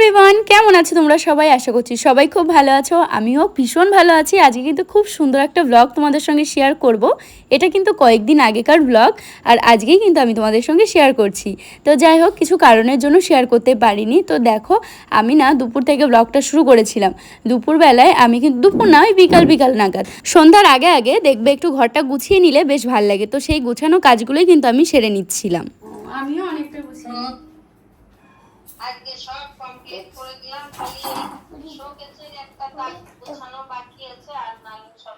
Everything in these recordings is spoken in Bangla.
এভরিওয়ান কেমন আছো তোমরা সবাই? আশা করছি সবাই খুব ভালো আছো। আমিও ভীষণ ভালো আছি। আজকে কিন্তু খুব সুন্দর একটা ব্লগ তোমাদের সঙ্গে শেয়ার করব। এটা কিন্তু কয়েকদিন আগেকার ব্লগ আর আজকেই কিন্তু আমি তোমাদের সঙ্গে শেয়ার করছি। তো যাই হোক কিছু কারণের জন্য শেয়ার করতে পারিনি। তো দেখো আমি না দুপুর থেকে ব্লগটা শুরু করেছিলাম। দুপুরবেলায় আমি কিন্তু দুপুর না ওই বিকাল বিকাল নাগাদ। সন্ধ্যার আগে আগে দেখবে একটু ঘরটা গুছিয়ে নিলে বেশ ভালো লাগে। তো সেই গুছানো কাজগুলোই কিন্তু আমি সেরে নিচ্ছিলাম। আমিও অনেকটা গুছিয়ে আজকে সব দিলাম খালি শোকেসের একটা কাজ গোছানো বাকি আছে আর সব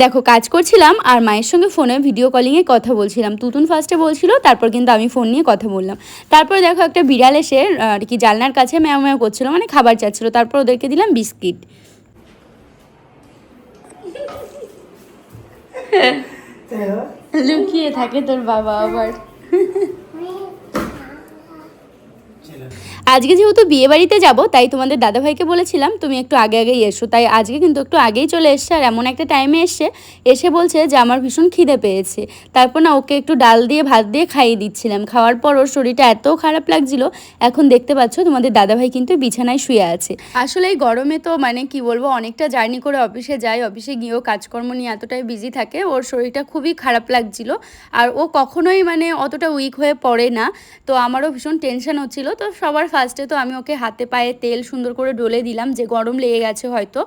দেখো কাজ করছিলাম আর মায়ের সঙ্গে ফোনে ভিডিও কলিংয়ে কথা বলছিলাম। তুতুন ফার্স্টে বলছিল তারপর কিন্তু আমি ফোন নিয়ে কথা বললাম। তারপর দেখো একটা বিড়াল এসে আর কি জানলার কাছে ম্যাও ম্যাও করছিল মানে খাবার চাচ্ছিল। তারপর ওদেরকে দিলাম বিস্কিট। লুকিয়ে থাকে তোর বাবা আবার। আজকে যেহেতু বিয়ে বাড়িতে যাব, তাই তোমাদের দাদাভাইকে বলেছিলাম, তুমি একটু আগে আগেই এসো। তাই আজকে কিন্তু একটু আগেই চলে এসছে, আর এমন একটা টাইমে এসছে, এসে বলছে যে, আমার ভীষণ খিদে পেয়েছে। তারপর না ওকে একটু ডাল দিয়ে, ভাত দিয়ে খাইয়ে দিচ্ছিলাম। খাওয়ার পর ওর শরীরটা এত খারাপ লাগছিল, এখন দেখতে পাচ্ছ তোমাদের দাদাভাই কিন্তু বিছানায় শুয়ে আছে। আসলে এই গরমে তো মানে কি বলব, অনেকটা জার্নি করে অফিসে যায়, অফিসে গিয়েও কাজকর্ম নিয়ে এতটাই বিজি থাকে, ওর শরীরটা খুবই খারাপ লাগছিল, আর ও কখনোই মানে অতটা উইক হয়ে পড়ে না। তো আমারও ভীষণ টেনশন হচ্ছিল, তো সবার ফার্স্টে তো আমি ওকে হাতে পায়ে তেল সুন্দর করে ডলে দিলাম, যে গরম লেগে গেছে হয়তো।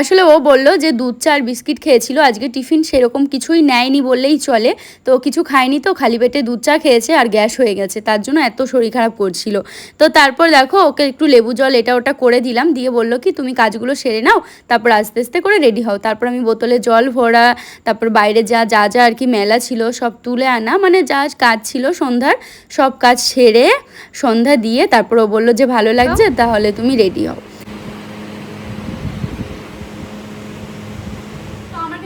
আসলে ও বলল যে দুধ চা আর বিস্কিট খেয়েছিল, আজকে টিফিন সেরকম কিছুই নেয়নি বললেই চলে। তো কিছু খায়নি তো, খালি পেটে দুধ চা খেয়েছে আর গ্যাস হয়ে গেছে, তার জন্য এত শরীর খারাপ করছিল। তো তারপর দেখো ওকে একটু লেবু জল এটা ওটা করে দিলাম, দিয়ে বলল কি তুমি কাজগুলো সেরে নাও, তারপর আস্তে আস্তে করে রেডি হও। তারপর আমি বোতলে জল ভরা, তারপর বাইরে যা যা যা আর কি মেলা ছিল সব তুলে আনা মানে যা কাজ ছিল সন্ধ্যার, সব কাজ সেরে সন্ধ্যা দিয়ে তারপর ও বলল যে ভালো লাগছে তাহলে তুমি রেডি হও।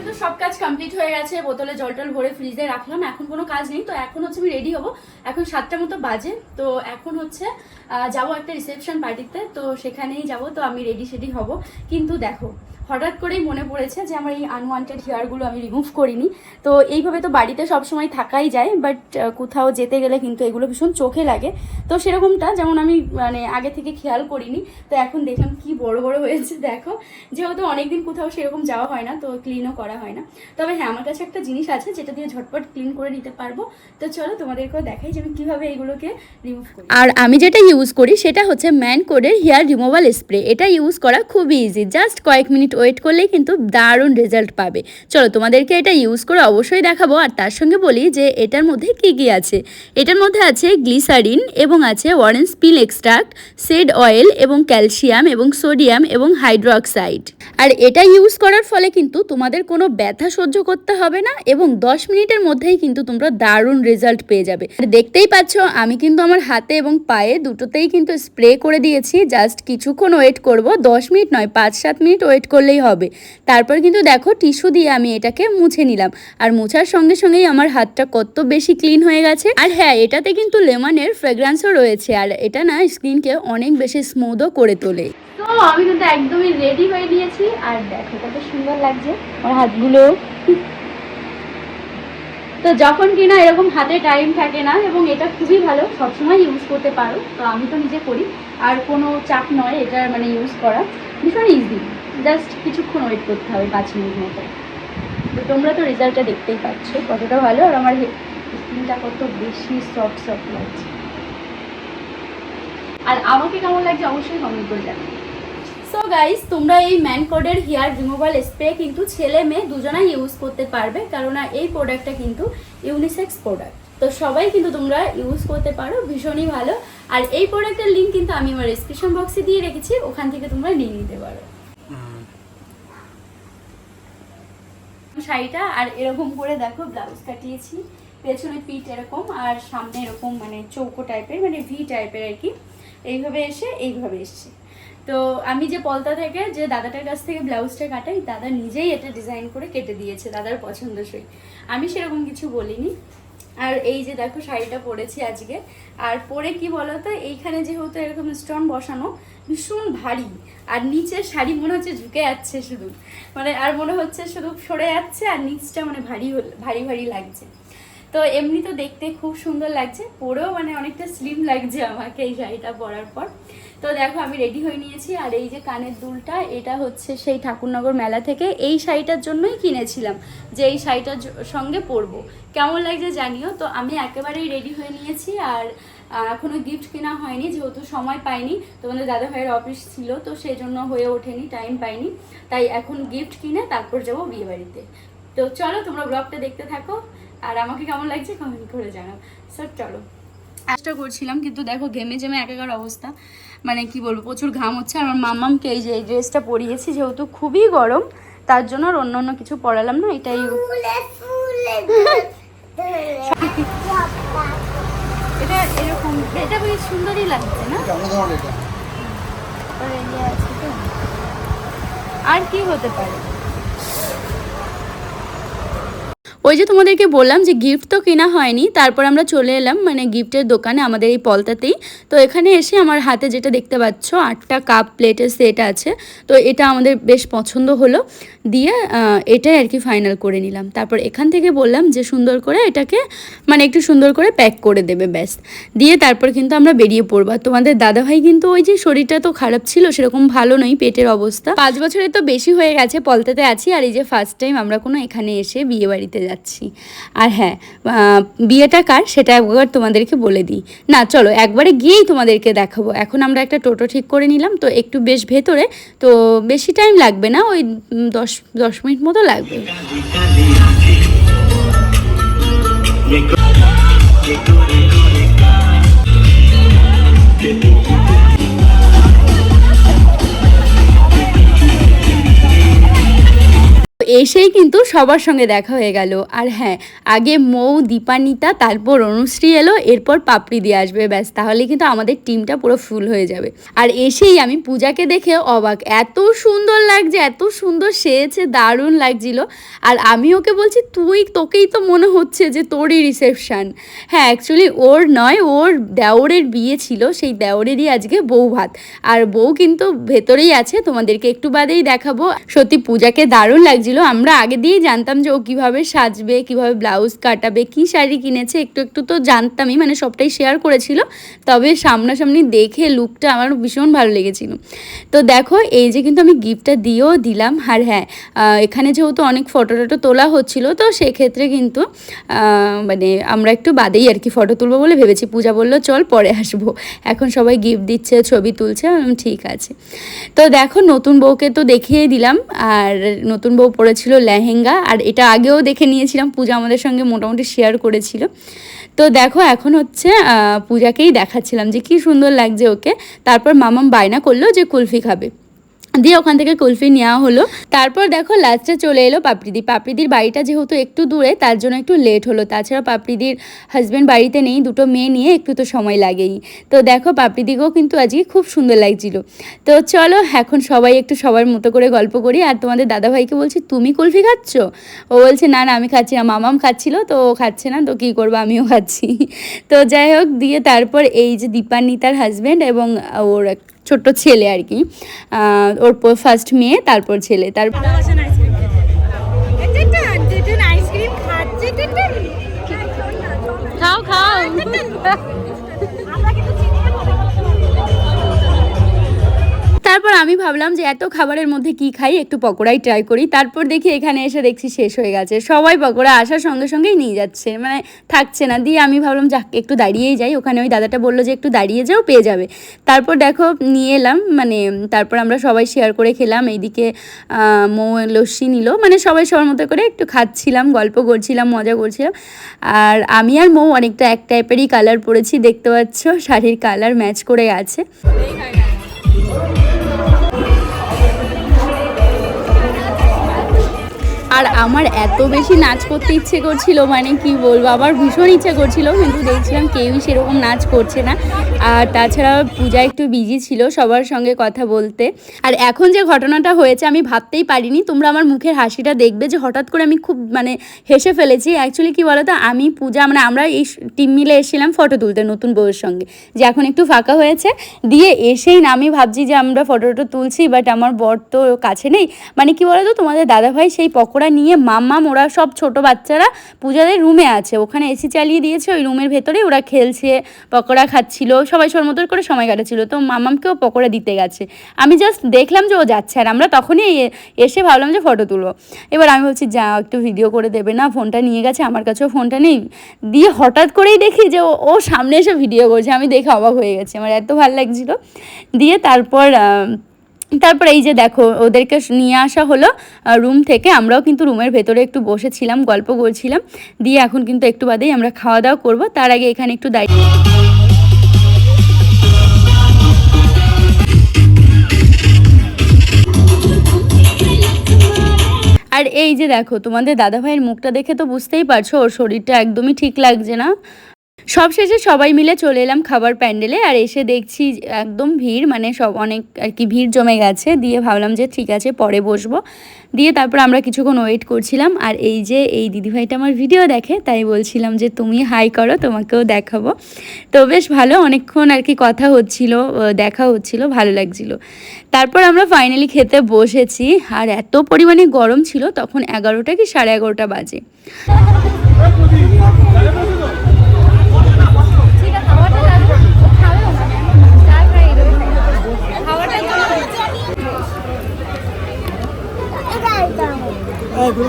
তো সব কাজ কমপ্লিট হয়ে গেছে বোতলে জল টল ভরে ফ্রিজে রাখলাম এখন কোনো কাজ নেই তো এখন হচ্ছে আমি রেডি হব। এখন সাতটা মতো বাজে তো এখন হচ্ছে যাব একটা রিসেপশন পার্টিতে তো সেখানেই যাব, তো আমি রেডি সেডি হব। কিন্তু দেখো, হঠাৎ করেই মনে পড়েছে যে আমার এই আনওয়ান্টেড হেয়ারগুলো আমি রিমুভ করিনি। তো এইভাবে তো বাড়িতে সব সময় থাকাই যায় বাট কোথাও যেতে গেলে কিন্তু এগুলো ভীষণ চোখে লাগে। তো সেরকমটা, যেমন আমি মানে আগে থেকে খেয়াল করিনি। তো এখন দেখলাম কি বড় বড় হয়েছে, দেখো। যেহেতু অনেকদিন কোথাও সেরকম যাওয়া হয় না, তো ক্লিনও করা হয় না। তবে হ্যাঁ আমার কাছে একটা জিনিস আছে, যেটা দিয়ে ঝটপট ক্লিন করে নিতে পারব। তো চলো তোমাদেরকেও দেখাই যে আমি কীভাবে এগুলোকে রিমুভ করি। আর আমি যেটা ইউজ করি, সেটা হচ্ছে ম্যান কোডের হেয়ার রিমুভাল স্প্রে এটা ইউজ করা খুবই ইজি জাস্ট কয়েক মিনিট ওয়েট করলেই কিন্তু দারুণ রেজাল্ট পাবে। চলো, তোমাদেরকে এটা ইউজ করে অবশ্যই দেখাবো। আর তার সঙ্গে বলি যে, এটার মধ্যে কি কি আছে? এটার মধ্যে আছে গ্লিসারিন এবং আছে orange peel extract seed oil এবং ক্যালসিয়াম এবং সোডিয়াম এবং হাইড্রোক্সাইড আর এটা ইউজ করার ফলে কিন্তু তোমাদের কোনো ব্যথা সহ্য করতে হবে না এবং 10 মিনিটের মধ্যেই কিন্তু তোমরা দারুণ রেজাল্ট পেয়ে যাবে। আর দেখতেই পাচ্ছ, আমি কিন্তু আমার হাতে এবং পায়ে দুটোতেই কিন্তু স্প্রে করে দিয়েছি জাস্ট কিছুক্ষণ ওয়েট করব 10 মিনিট নয়, পাঁচ সাত মিনিট ওয়েট করলেই হবে। তারপর কিন্তু দেখো টিস্যু দিয়ে আমি এটাকে মুছে নিলাম। আর মোছার সঙ্গে সঙ্গেই আমার হাতটা কত বেশি ক্লিন হয়ে গেছে। আর হ্যাঁ এটাতে কিন্তু লেমনের ফ্রেগ্রান্সও রয়েছে, আর এটা না স্কিনকে অনেক বেশি স্মুথও করে তোলে। আমি কিন্তু একদমই রেডি হয়ে নিয়েছি, আর দেখো কত সুন্দর লাগছে আমার হাতগুলো। তো যখন কিনা এরকম হাতে টাইম থাকে না এবং এটা খুবই ভালো, সবসময় ইউজ করতে পারো। তো আমি তো নিজে করি। আর কোনো চাপ নয় এটা মানে ইউজ করা। ভীষণ ইজি জাস্ট কিছুক্ষণ ওয়েট করতে হবে পাঁচ মিনিট মতো। তো তোমরা তো রেজাল্টটা দেখতেই পাচ্ছ কতটা ভালো। আর আমার স্কিনটা কত বেশি সফট সফট লাগছে। আর আমাকে কেমন লাগছে অবশ্যই কমেন্ট করে জানাবে। সো গাইস তোমরা এই ম্যান কোডের হেয়ার রিমুভাল স্প্রে কিন্তু ছেলে মেয়ে দুজনাই ইউজ করতে পারবে কেননা এই প্রোডাক্টটা কিন্তু ইউনিসেক্স প্রোডাক্ট তো সবাই কিন্তু তোমরা ইউজ করতে পারো ভীষণই ভালো। আর এই প্রোডাক্টের লিঙ্ক কিন্তু আমি আমার ডিসক্রিপশন বক্সে দিয়ে রেখেছি ওখান থেকে তোমরা নিয়ে নিতে পারো। শাড়িটা আর এরকম করে দেখো ব্লাউজ কাটিয়েছি। পেছনে পিঠ এরকম আর সামনে এরকম মানে চৌকো টাইপের মানে ভি টাইপের আর কি। এইভাবে এসে এইভাবে এসছে। তো আমি যে পলতা থেকে, যে দাদাটার কাছ থেকে ব্লাউজটা কাটাই, দাদা নিজেই এটা ডিজাইন করে কেটে দিয়েছে দাদার পছন্দসই আমি সেরকম কিছু বলিনি। আর এই যে দেখো শাড়িটা পরেছি আজকে। আর পরে কি বলতো, এইখানে যেহেতু এরকম স্টোন বসানো, ভীষণ ভারী। আর নিচের শাড়ি মনে হচ্ছে ঝুঁকে যাচ্ছে শুধু। মানে আর মনে হচ্ছে শুধু সরে যাচ্ছে, আর নিচটা মানে ভারী ভারী ভারী লাগছে। তো এমনি তো দেখতে খুব সুন্দর লাগছে। পরেও মানে অনেকটা স্লিম লাগছে আমাকে এই শাড়িটা পরার পর। তো দেখো আমি রেডি হয়ে নিয়েছি আর এই যে কানের দুলটা এটা হচ্ছে সেই ঠাকুরনগর মেলা থেকে এই শাড়িটার জন্যই কিনেছিলাম যে এই শাড়িটার সঙ্গে পরবো। কেমন লাগছে জানিও? তো আমি একেবারেই রেডি হয়ে নিয়েছি আর আহ, এখনও গিফট কেনা হয়নি যেহেতু সময় পাইনি তোমাদের দাদা ভাইয়ের অফিস ছিল তো সেই জন্য হয়ে ওঠেনি টাইম পাইনি। তাই এখন গিফট কিনে তারপর যাব বিয়েবাড়িতে। তো চলো তোমরা ব্লগটা দেখতে থাকো আর আমাকে কেমন লাগছে কমেন্ট করে জানাও। স্যার চলো। চেষ্টা করছিলাম কিন্তু দেখো ঘেমে জেমে একাকার অবস্থা। মানে কি বলব প্রচুর ঘাম হচ্ছে আর আমার মামামকে এই যে এই ড্রেসটা পরিয়েছি যেহেতু খুবই গরম তার জন্য আর অন্য অন্য কিছু পরালাম না এটাই এটা এরকম এটা বেশ সুন্দরই লাগছে না। আর কি হতে পারে? ওই যে তোমাদেরকে বললাম যে গিফট তো কেনা হয়নি, তারপর আমরা চলে এলাম মানে গিফটের দোকানে আমাদের এই পলতাতেই। তো এখানে এসে আমার হাতে যেটা দেখতে পাচ্ছ, আটটা কাপ প্লেটের সেট আছে। তো এটা আমাদের বেশ পছন্দ হলো। দিয়ে এটাই আর কি ফাইনাল করে নিলাম। তারপর এখান থেকে বললাম যে সুন্দর করে এটাকে মানে একটু সুন্দর করে প্যাক করে দেবে, ব্যাস। দিয়ে তারপর কিন্তু আমরা বেরিয়ে পড়ব। তোমাদের দাদাভাই কিন্তু ওই যে শরীরটা তো খারাপ ছিল, সেরকম ভালো নয় পেটের অবস্থা। পাঁচ বছরের তো বেশি হয়ে গেছে পলতাতে আছি, আর এই যে ফার্স্ট টাইম আমরা কোনো এখানে এসে বিয়ে বাড়িতে যাচ্ছি। আর হ্যাঁ বিয়েটা কার সেটা একবার তোমাদেরকে বলে দিই। না, চলো, একবারে গিয়েই তোমাদেরকে দেখাবো। এখন আমরা একটা টোটো ঠিক করে নিলাম, তো একটু বেশ ভেতরে, তো বেশি টাইম লাগবে না, ওই দশ দশ মিনিট মতো লাগবে। এসেই কিন্তু সবার সঙ্গে দেখা হয়ে গেল। আর হ্যাঁ আগে মৌ, দীপানিতা, তারপর অনুশ্রী এলো, এরপর পাপড়ি দিয়ে আসবে, ব্যাস, তাহলে কিন্তু আমাদের টিমটা পুরো ফুল হয়ে যাবে। আর এসেই আমি পূজাকে দেখে অবাক, এত সুন্দর লাগছে, এত সুন্দর সেয়েছে দারুণ লাগছিল। আর আমি ওকে বলছি, তুই, তোকেই তো মনে হচ্ছে যে তোরই রিসেপশন হ্যাঁ অ্যাকচুয়ালি ওর নয়, ওর দেওরের বিয়ে ছিল, সেই দেওরেরই আজকে বউ ভাত। আর বউ কিন্তু ভেতরেই আছে, তোমাদেরকে একটু বাদেই দেখাবো। সত্যি পূজাকে দারুণ লাগছিল আমরা আগে দিয়েই জানতাম যে ও কীভাবে সাজবে, কীভাবে ব্লাউজ কাটাবে, কি শাড়ি কিনেছে, একটু একটু তো জানতামই মানে সবটাই শেয়ার করেছিল। তবে সামনাসামনি দেখে লুকটা আমার ভীষণ ভালো লেগেছিল। তো দেখো, এই যে কিন্তু আমি গিফটটা দিয়েও দিলাম। আর হ্যাঁ এখানে যেহেতু অনেক ফটো টটো তোলা হচ্ছিল, তো সেক্ষেত্রে কিন্তু মানে আমরা একটু বাদেই আর কি ফটো তুলবো বলে ভেবেছি। পূজা বলল, চল, পরে আসব। এখন সবাই গিফট দিচ্ছে, ছবি তুলছে ঠিক আছে। তো দেখো, নতুন বউকে তো দেখিয়ে দিলাম। আর নতুন বউ পরেছিল লেহেঙ্গা, আর এটা আগেও দেখে নিয়েছিলাম, পূজা আমাদের সঙ্গে মোটামুটি শেয়ার করেছিল। তো দেখো, এখন হচ্ছে পূজাকেই দেখাচ্ছিলাম যে কি সুন্দর লাগছে ওকে। তারপর মামাম বায়না করল যে কুলফি খাবে। দিয়ে ওখান থেকে কুলফি নেওয়া হলো। তারপর দেখো লাস্টে চলে এলো পাপড়িদি। পাপড়িদির বাড়িটা যেহেতু একটু দূরে, তার জন্য একটু লেট হলো। তাছাড়া পাপড়িদির হাজব্যান্ড বাড়িতে নেই, দুটো মেয়ে নিয়ে একটু তো সময় লাগেই। তো দেখো পাপড়িদিকেও কিন্তু আজকে খুব সুন্দর লাগছিল। তো চলো এখন সবাই একটু সবার মতো করে গল্প করি। আর তোমাদের দাদাভাইকে বলছি, তুমি কুলফি খাচ্ছ? ও বলছে, না না, আমি খাচ্ছি না। মামাম খাচ্ছিল, তো ও খাচ্ছে না, তো কী করব? আমিও খাচ্ছি। তো যাই হোক, দিয়ে তারপর এই যে দীপান্বিতার হাজব্যান্ড এবং ওর ছোট্ট ছেলে আর কি। আহ, ওর ফার্স্ট মেয়ে তারপর ছেলে তারপর আইসক্রিম খাচ্ছে খাও খাও। আমি ভাবলাম যে এত খাবারের মধ্যে কি খাই, একটু পকোড়াই ট্রাই করি। তারপর দেখি এখানে এসে দেখছি শেষ হয়ে গেছে। সবাই পকোড়া আসার সঙ্গে সঙ্গেই নিয়ে যাচ্ছে। মানে থাকছে না। দিয়ে আমি ভাবলাম, যাক, একটু দাঁড়িয়েই যাই। ওখানে ওই দাদাটা বলল যে, একটু দাঁড়িয়ে যাও, পেয়ে যাবে। তারপর দেখো, নিয়ে এলাম। মানে তারপর আমরা সবাই শেয়ার করে খেলাম। এইদিকে মৌ লস্যি নিল। মানে সবাই সবার মতো করে একটু খাচ্ছিলাম, গল্প করছিলাম, মজা করছিলাম। আর আমি আর মৌ অনেকটা এক টাইপেরই কালার পরেছি। দেখতে পাচ্ছ, শাড়ির কালার ম্যাচ করে আছে আর আমার এত বেশি নাচ করতে ইচ্ছে করছিল মানে কি বলব আবার ভীষণ ইচ্ছে করছিল, কিন্তু দেখছিলাম কেউই সেরকম নাচ করছে না। আর তাছাড়া পূজা একটু বিজি ছিল সবার সঙ্গে কথা বলতে। আর এখন যে ঘটনাটা হয়েছে আমি ভাবতেই পারিনি, তোমরা আমার মুখের হাসিটা দেখবে যে হঠাৎ করে আমি খুব মানে হেসে ফেলেছি। অ্যাকচুয়ালি কি বলতো, আমি পূজা মানে আমরা এই টিম মিলে এসেছিলাম ফটো তুলতে নতুন বউয়ের সঙ্গে। যে এখন একটু ফাঁকা হয়েছে, দিয়ে এসেই না, আমি ভাবছি যে আমরা ফটো টটো তুলছি বাট আমার বর তো কাছে নেই। মানে কি বলতো, তোমাদের দাদাভাই সেই পকোড়া ওরা নিয়ে মাম্মাম, ওরা সব ছোট বাচ্চারা পূজাদের রুমে আছে। ওখানে এসি চালিয়ে দিয়েছে, ওই রুমের ভেতরেই ওরা খেলছে, পকোড়া খাচ্ছিল, সবাই সর মতো করে সময় কাটাচ্ছিল। তো মামামকেও পকোড়া দিতে গেছে। আমি জাস্ট দেখলাম যে ও যাচ্ছে আর আমরা তখনই এসে ভাবলাম যে ফটো তুলবো। এবার আমি বলছি যা, একটু ভিডিও করে দেবে না ফোনটা নিয়ে গেছে, আমার কাছেও ফোনটা নেই। দিয়ে হঠাৎ করেই দেখি যে ও- সামনে এসে ভিডিও করছে। আমি দেখে অবাক হয়ে গেছি, আমার এত ভালো লাগছিল। দিয়ে তারপর তারপর এই যে দেখো, ওদেরকে নিয়ে আসা হলো রুম থেকে। আমরাও কিন্তু রুমের ভেতরে একটু বসেছিলাম, গল্প করছিলাম দিয়ে এখন কিন্তু একটু বাদেই আমরা খাওয়া দাওয়া করব। তার আগে এখানে একটু দাঁড়িয়ে আর এই যে দেখো, তোমাদের দাদাভাইয়ের মুখটা দেখে তো বুঝতেই পারছ, ওর শরীরটা একদমই ঠিক লাগছে না। সবশেষে সবাই মিলে চলে এলাম খাবার প্যান্ডেলে আর এসে দেখছি একদম ভিড় মানে সব অনেক আর কি ভিড় জমে গেছে। দিয়ে ভাবলাম যে ঠিক আছে, পরে বসবো। দিয়ে তারপর আমরা কিছুক্ষণ ওয়েট করছিলাম আর এই যে এই দিদিভাইটা আমার ভিডিও দেখে, তাই বলছিলাম যে তুমি হাই করো, তোমাকেও দেখাবো। তো বেশ ভালো, অনেকক্ষণ আর কি কথা হচ্ছিল দেখা হচ্ছিল, ভালো লাগছিল। তারপর আমরা ফাইনালি খেতে বসেছি আর এত পরিমাণে গরম ছিল, তখন এগারোটা কি সাড়ে এগারোটা বাজে। আবার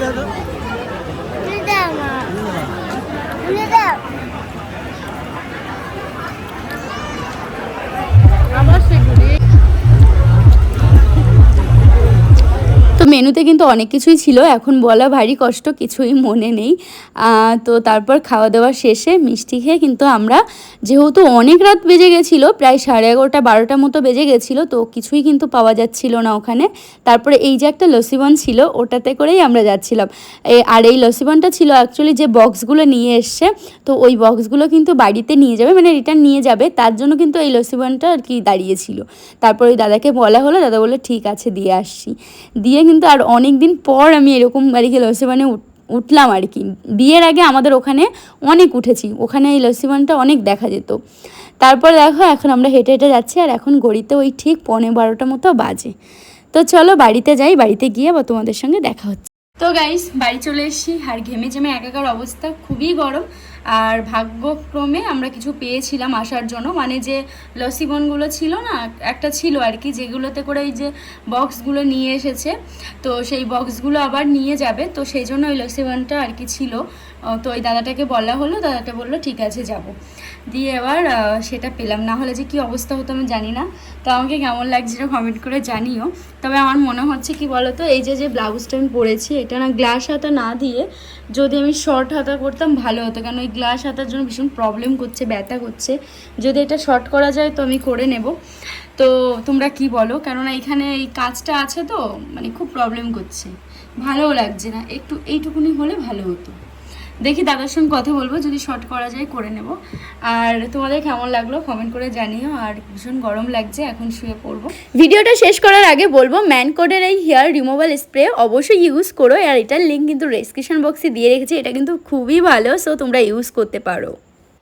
মেনুতে কিন্তু অনেক কিছুই ছিল, এখন বলা ভারী কষ্ট, কিছুই মনে নেই। তো তারপর খাওয়া দাওয়া শেষে মিষ্টি খেয়ে কিন্তু আমরা, যেহেতু অনেক রাত বেজে গেছিল, প্রায় সাড়ে এগারোটা, বারোটা মতো বেজে গেছিল, তো কিছুই কিন্তু পাওয়া যাচ্ছিল না ওখানে। তারপরে এই যে একটা লসিবন ছিল, ওটাতে করেই আমরা যাচ্ছিলাম। আর এই লসিবনটা ছিল অ্যাকচুয়ালি যে বক্সগুলো নিয়ে এসছে, তো ওই বক্সগুলো কিন্তু বাড়িতে নিয়ে যাবে মানে রিটার্ন নিয়ে যাবে, তার জন্য কিন্তু এই লসিবনটা আর কি দাঁড়িয়েছিল তারপর ওই দাদাকে বলা হলো, দাদা বলল, ঠিক আছে, দিয়ে আসছি। দিয়ে কিন্তু আর অনেক দিন পর আমি এরকম আর কি লসিবানে উঠলাম আর কি। বিয়ের আগে আমাদের ওখানে অনেক উঠেছি, ওখানে এই লসিবানটা অনেক দেখা যেত। তারপর দেখো এখন আমরা হেঁটে হেঁটে যাচ্ছি আর এখন গড়িতে ওই ঠিক পনেরো বারোটা মতো বাজে। তো চলো বাড়িতে যাই, বাড়িতে গিয়ে বা তোমাদের সঙ্গে দেখা হচ্ছে। তো গাইস বাড়ি চলে এসেছি আর ঘেমে জেমে একাকার অবস্থা, খুবই গরম। আর ভাগ্যক্রমে আমরা কিছু পেয়েছিলাম আসার জন্য। মানে যে লসিবনগুলো ছিল না, একটা ছিল আর কি, যেগুলোতে করে এই যে বক্সগুলো নিয়ে এসেছে। তো সেই বক্সগুলো আবার নিয়ে যাবে। তো সেই জন্য ওই লসিবনটা আর কি ছিল। তো ওই দাদাটাকে বলা হলো, দাদাটা বলল, ঠিক আছে, যাব। দিয়ে এবার সেটা পেলাম। না হলে যে কি অবস্থা হতো আমি জানি না। তো আমাকে কেমন লাগছিল কমেন্ট করে জানিও। তবে আমার মনে হচ্ছে কি বলো তো এই যে যে ব্লাউজটা আমি পরেছি, এটা না গ্লাস হাতা না দিয়ে যদি আমি শর্ট হাতা করতাম ভালো হতো। কারণ ওই গ্লাস হাতার জন্য ভীষণ প্রবলেম করছে, ব্যথা করছে। যদি এটা শর্ট করা যায় তো আমি করে নেব। তো তোমরা কি বলো? কেননা এখানে এই কাজটা আছে তো মানে খুব প্রবলেম করছে। ভালোও লাগছে না। একটু এইটুকুনি হলে ভালো হতো। দেখি দাদার সঙ্গে কথা বলব, যদি শর্ট করা যায় করে নেব। আর তোমাদের কেমন লাগল কমেন্ট করে জানিও, আর ভীষণ গরম লাগছে, এখন শুয়ে পড়ব। ভিডিওটা শেষ করার আগে বলব ম্যান কোডের এই হেয়ার রিমুভাল স্প্রে অবশ্যই ইউজ করো, আর এটার লিঙ্ক কিন্তু ডেসক্রিপশন বক্সে দিয়ে রেখেছি, এটা কিন্তু খুবই ভালো সো তোমরা ইউজ করতে পারো।